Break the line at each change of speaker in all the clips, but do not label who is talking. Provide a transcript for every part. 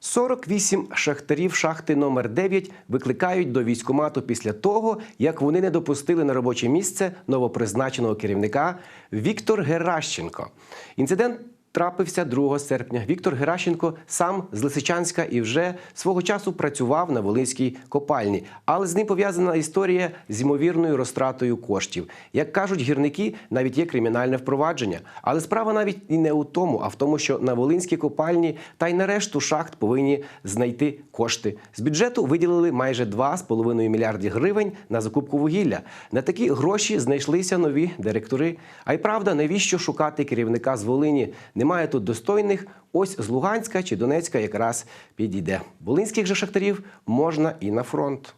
48 шахтарів шахти номер 9 викликають до військкомату після того, як вони не допустили на робоче місце новопризначеного керівника Віктор Геращенко. Інцидент трапився 2 серпня. Віктор Геращенко сам з Лисичанська і вже свого часу працював на Волинській копальні, але з ним пов'язана історія з ймовірною розтратою коштів. Як кажуть гірники, навіть є кримінальне впровадження. Але справа навіть і не у тому, а в тому, що на Волинській копальні та й на решту шахт повинні знайти кошти. З бюджету виділили майже 2,5 мільярди гривень на закупку вугілля. На такі гроші знайшлися нові директори. А й правда, навіщо шукати керівника з Волині? Немає тут достойних. Ось з Луганська чи Донецька якраз підійде. Волинських же шахтарів можна і на фронт.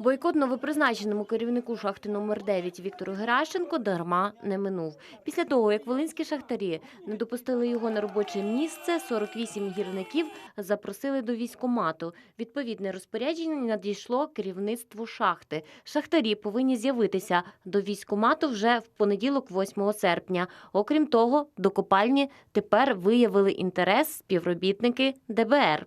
Бойкот новопризначеному керівнику шахти номер 9 Віктору Геращенко дарма не минув. Після того, як волинські шахтарі не допустили його на робоче місце, 48 гірників запросили до військкомату. Відповідне розпорядження надійшло керівництву шахти. Шахтарі повинні з'явитися до військкомату вже в понеділок, 8 серпня. Окрім того, до копальні тепер виявили інтерес співробітники ДБР.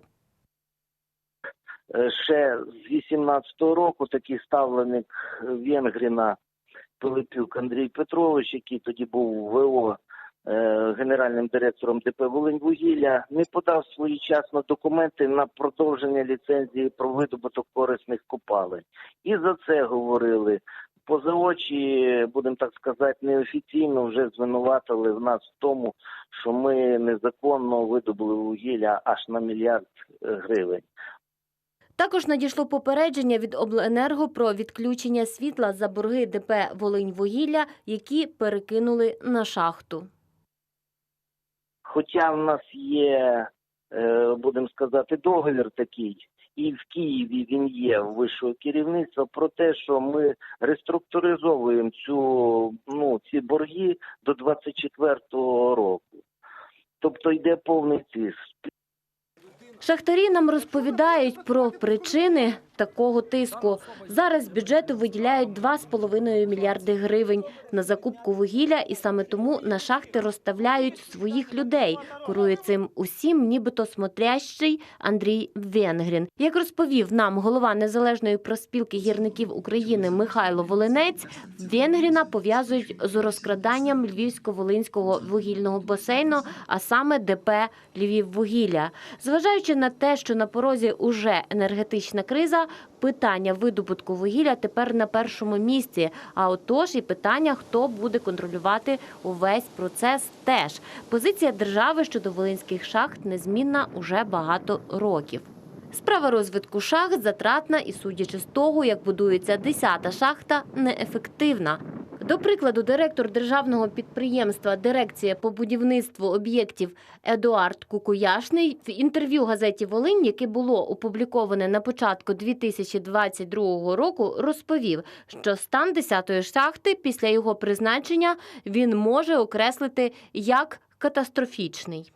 Е, ще з 18-го року такий ставленик Венгріна Пилипюк Андрій Петрович, який тоді був ВО е, генеральним директором ДП «Волиньвугілля», не подав своєчасно документи на продовження ліцензії про видобуток корисних копалень. І за це говорили. Поза очі, будемо так сказати, неофіційно вже звинуватили в нас в тому, що ми незаконно видобули вугілля аж на мільярд е, гривень.
Також надійшло попередження від обленерго про відключення світла за борги ДП «Волиньвугілля», які перекинули на шахту.
Хоча в нас є, е, будемо сказати, договір такий, і в Києві він є вищого керівництва про те, що ми реструктуризовуємо цю ну ці борги до 24-го року. Тобто йде повний циск.
Шахтарі нам розповідають про причини такого тиску. Зараз бюджету виділяють 2,5 мільярди гривень на закупку вугілля, і саме тому на шахти розставляють своїх людей. Курує цим усім, нібито смотрящий Андрій Венгрін. Як розповів нам голова незалежної проспілки гірників України Михайло Волинець, Венгріна пов'язують з розкраданням Львівсько-Волинського вугільного басейну, а саме ДП Львіввугілля. Зважаючи на те, що на порозі уже енергетична криза, питання видобутку вугілля тепер на першому місці. А отож і питання, хто буде контролювати увесь процес, теж позиція держави щодо волинських шахт незмінна уже багато років. Справа розвитку шахт затратна і, судячи з того, як будується 10-та шахта, неефективна. До прикладу, директор державного підприємства Дирекція по будівництву об'єктів Едуард Кукуяшний в інтерв'ю газеті Волинь, яке було опубліковане на початку 2022 року, розповів, що стан 10-ї шахти після його призначення він може окреслити як катастрофічний.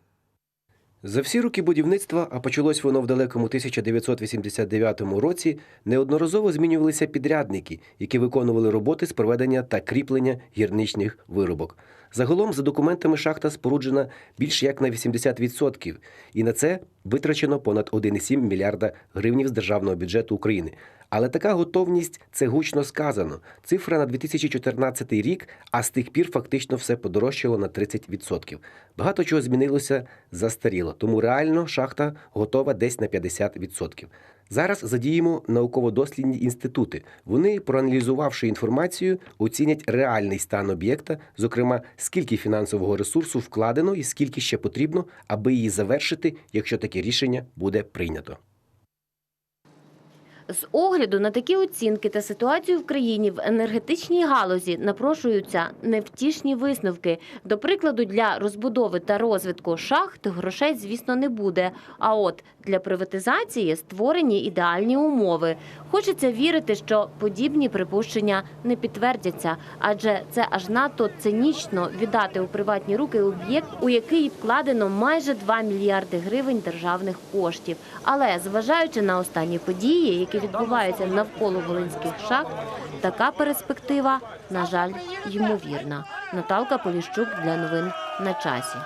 За всі роки будівництва, а почалось воно в далекому 1989 році, неодноразово змінювалися підрядники, які виконували роботи з проведення та кріплення гірничних виробок. Загалом, за документами, шахта споруджена більш як на 80%, і на це витрачено понад 1,7 мільярда гривнів з державного бюджету України. Але така готовність це гучно сказано. Цифра на 2014 рік, а з тих пір фактично все подорожчало на 30%. Багато чого змінилося застаріло, тому реально шахта готова десь на 50%. Зараз задіємо науково-дослідні інститути. Вони, проаналізувавши інформацію, оцінять реальний стан об'єкта, зокрема, скільки фінансового ресурсу вкладено і скільки ще потрібно, аби її завершити, якщо таке рішення буде прийнято.
З огляду на такі оцінки та ситуацію в країні в енергетичній галузі напрошуються невтішні висновки. До прикладу, для розбудови та розвитку шахт грошей, звісно, не буде. А от для приватизації створені ідеальні умови. Хочеться вірити, що подібні припущення не підтвердяться, адже це аж надто цинічно віддати у приватні руки об'єкт, у який вкладено майже 2 мільярди гривень державних коштів. Але зважаючи на останні події, які відбуваються навколо волинських шахт, така перспектива, на жаль, ймовірна. Наталка Поліщук для новин на часі.